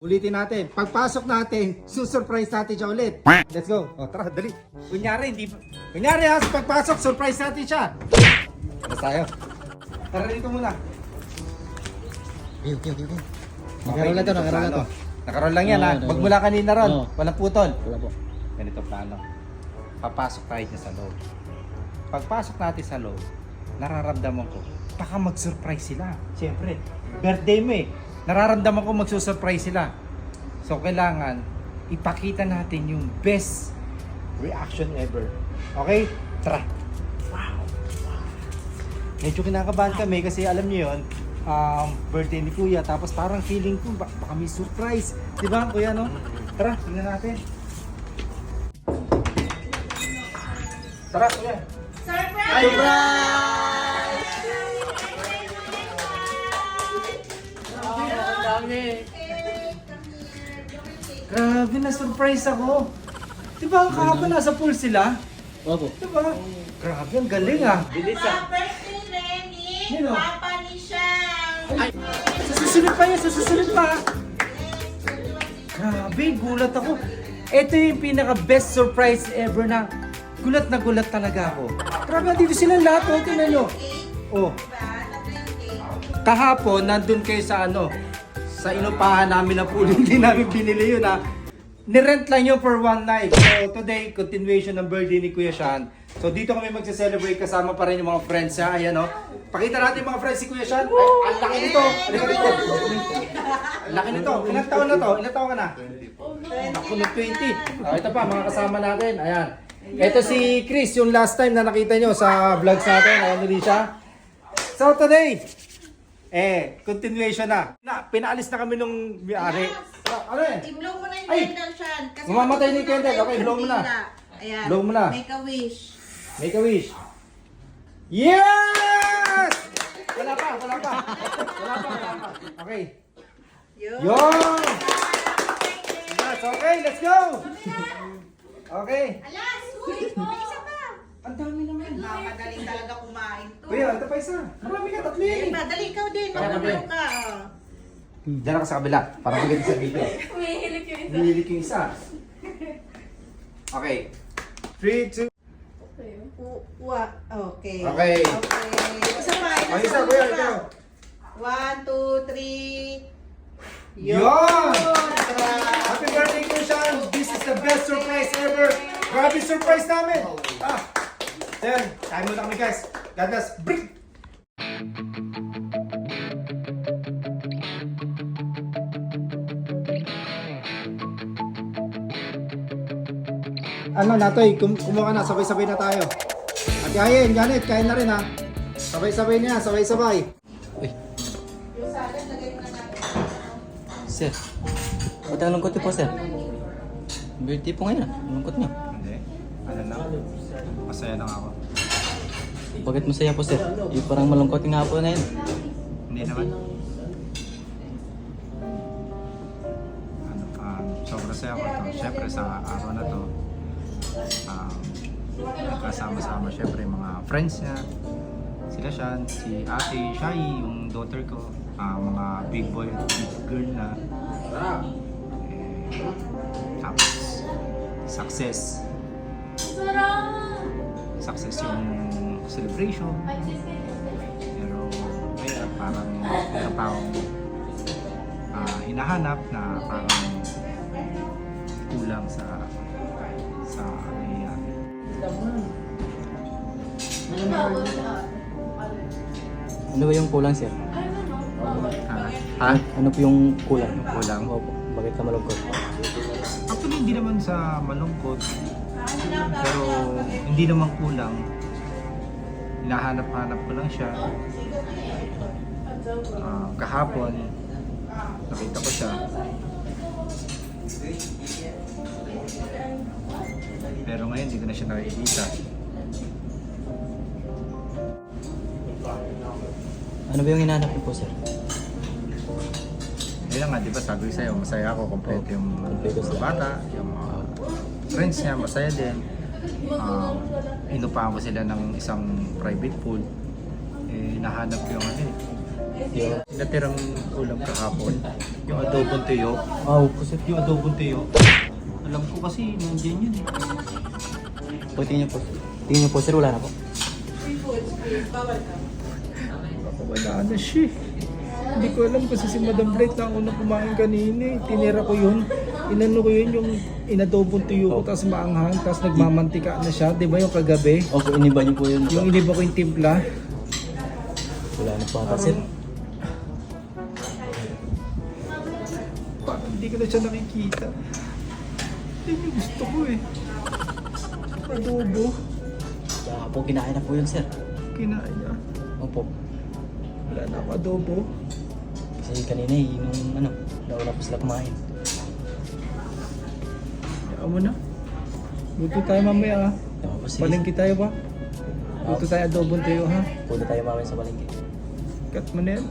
Ulitin natin. Pagpasok natin, susurprise natin siya ulit. Let's go. O, tara, dali. Kunyari, hindi Kunyari ha, sa pagpasok, surprise natin siya. Alas tayo. Tara dito muna. Okay, okay, okay. okay. Nakaroon na to, nakaroon na to. Nakaroon lang yan Oo, ha. nakaroon. Magmula kanina ron. Oo. Walang putol. Wala po. Ganito plano. Papasok tayo niya sa loob. Pagpasok natin sa loob, nararamdaman ko, baka mag-surprise sila. Siyempre, birthday mo eh. Nararamdaman ko magsusurprise sila. So, kailangan ipakita natin yung best reaction ever. Okay? Tara. Wow. Medyo kinakabahan kami kasi alam niyo yun, um, birthday ni Kuya. Tapos parang feeling ko, ba- baka may surprise. Di ba, Kuya, no? Tara, tingnan natin. Tara, Kuya. Surprise! Grabe, na-surprise ako. Di ba, kahapon nasa pool sila? Opo. Di ba? Grabe, ang galing ah. Happy birthday, Renny! Nino? Papa ni Shang! Sa susunod pa yan, sa susunod pa. Grabe, gulat ako. Ito yung pinaka best surprise ever na gulat na gulat talaga ako. Grabe, dito sila lahat. Oh, tingnan nyo. Oh, kahapon, nandun kayo sa ano, sa inupahan namin na pool. Hindi namin binili yun ha. Nirent lang yun for one night. So today, continuation ng birthday ni Kuya Sean. So dito kami magse-celebrate kasama pa rin yung mga friends ha. Ayan o. Pakita natin yung mga friends si Kuya Sean. Ang laki nito. Halika dito. Ang laki nito. Ilang taon na to? Ilang taon ka na? Ako na 20. Oh, ito pa, mga kasama natin. Ayan. Ito si Chris, yung last time na nakita nyo sa vlogs natin. Ayan, muli siya. So today, eh, continuation na. na pinaalis na kami nung may-ari. Ah, ano yan? I-blow mo na yung Ay! candle, Shan. Kasi Mamamatay ni matutunan candle. tayo Okay, blow mo na. kandila. Ayan. Blow mo na. Make a wish. Make a wish. Yes! Wala pa, wala pa. Wala pa, wala pa. Okay. Yun. Yun! Yes, okay, let's go! Okay. Alas! Uy! May isa pa! Ang dami naman. Nakakadaling talaga kumain to. Kuya, ito pa isa. Marami ka, tatlo Eh, dali kami. ka. oh. Diyan ako sa kabila, para maganda sa video. Umihilig yung isa. Hinihilig yung isa. Okay. 3, 2, U- Wa. Okay. Okay. Okay. Isa pa. Ay, Isa isa, pa. kuya, isa pa. ikaw. One, two, three. Yun! Tara. Happy birthday, Christian! This is the best surprise ever! Grabe surprise namin! Ah! Then, kain muna kami guys. God bless. Ano, Natoy, kum kumuha ka na, sabay-sabay na tayo. At Yayen, Janet, kain na rin ha. Sabay-sabay niya, sabay-sabay. Uy, na sir. Ba't ang lungkot niyo po, sir? Birthday po ngayon ah. Ang lungkot niyo. Hindi, ano lang, masaya lang ako. Bakit masaya po, sir? Yung parang malungkot nga po na yun. Hindi naman. Ano, um, sobrang saya ko ito. Siyempre sa araw na to, um, kasama-sama siyempre yung mga friends niya. Sila siya, si ate Shai, yung daughter ko, ah, mga big boy, big girl na. Eh, tapos, success. Success yung celebration. Pero kaya parang meron pa akong ah, hinahanap na parang kulang sa sa nangyayari. Ano ba yung kulang, sir? Ha? Ano po yung kulang? Kulang? Opo. Bakit ka malungkot? Actually, hindi naman sa malungkot. Pero hindi naman kulang. Hinahanap-hanap ko lang siya. Ah, kahapon, nakita ko siya. Pero ngayon, hindi ko na siya nakikita. Ano ba yung hinahanap niyo po, sir? Kaya nga, di ba sabi ko sa'yo, masaya ako, kompleto yung Kompleto mga sila. bata, yung mga friends niya, masaya din. Um, inupahan ko sila ng isang private pool. Eh, nahanap ko yung ano eh, Yo. Natirang ulam kahapon. Yung adobong tuyo. Opo sir. Yung adobong tuyo. Alam ko kasi nandiyan yun eh. Po, tingin niyo po. Tingin niyo po sir, wala na po. Wala na siya. eh. Hindi ko alam kasi si Madam Bright na ako na kumain kanina eh. Tinira ko yun. Inano ko yun yung inadobong tuyo ko tapos maanghang tapos nagmamantika na siya. Di ba yung kagabi? Opo, iniba niyo po yun. Yung iniba ko yung timpla. Wala na po sir. Parang hindi ko na siya nakikita. Yun yung gusto ko eh. Adobo. Kaya po, kinain na po yun sir. Kinain niya. Opo. Wala na ako adobo. Kasi kanina eh, nung ano, nauna po sila kumain. Hayaan mo na. Luto tayo mamaya ha. Opo, sige. Palengke tayo ba? Luto tayo adobong tayo ha. Punta tayo mamaya sa palengke. Cut mo na yan.